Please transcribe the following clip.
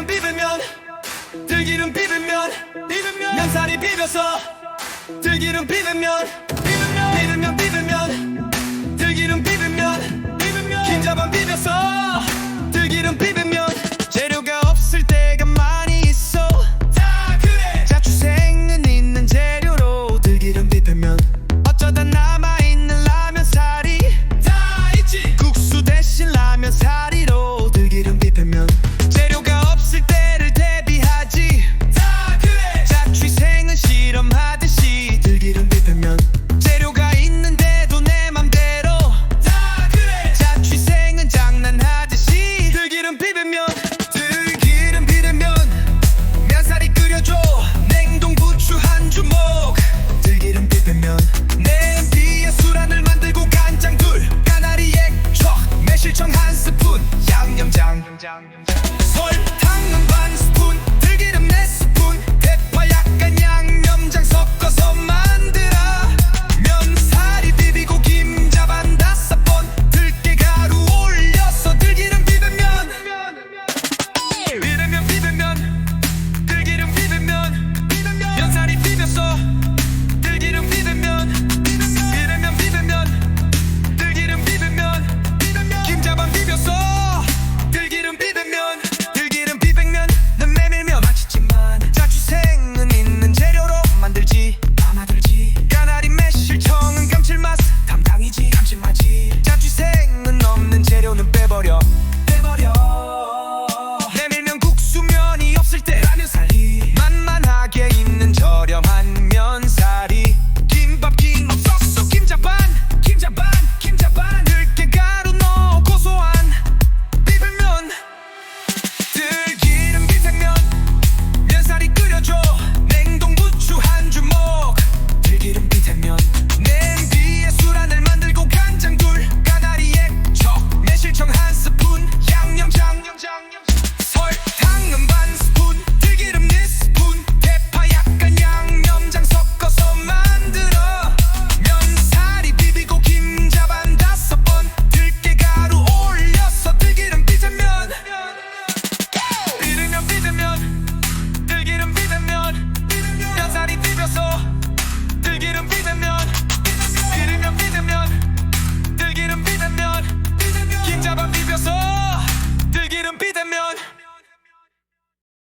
참기름 비비면 들기름 비비면 비비면. 양살이 비벼서 들기름 비비면. 양념장. 설탕은 반스